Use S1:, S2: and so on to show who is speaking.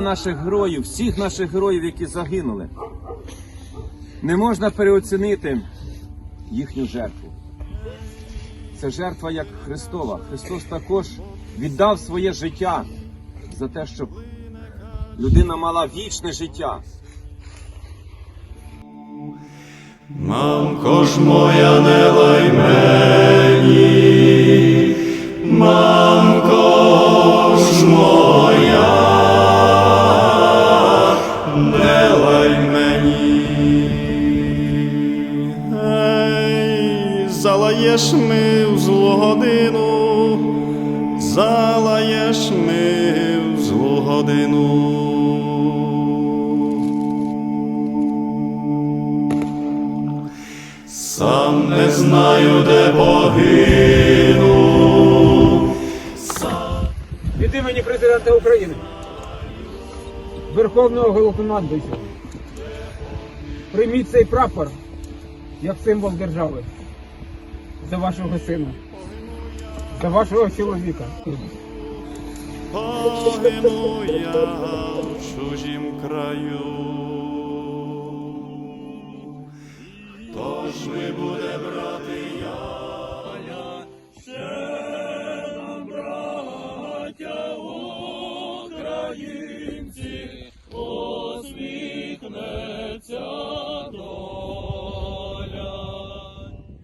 S1: наших героїв, всіх наших героїв, які загинули. Не можна переоцінити їхню жертву. Це жертва як Христова. Христос також віддав своє життя за те, щоб людина мала вічне життя.
S2: Мамко ж моя, не лай залаєш ми в злу годину, залаєш ми в злу годину. Сам не знаю, де погину.
S3: від імені президента України, Верховного Головнокомандуючого. Прийміть цей прапор як символ держави за вашого сина, за вашого чоловіка.
S2: Погину я в чужім краю. Хто ж ми буде?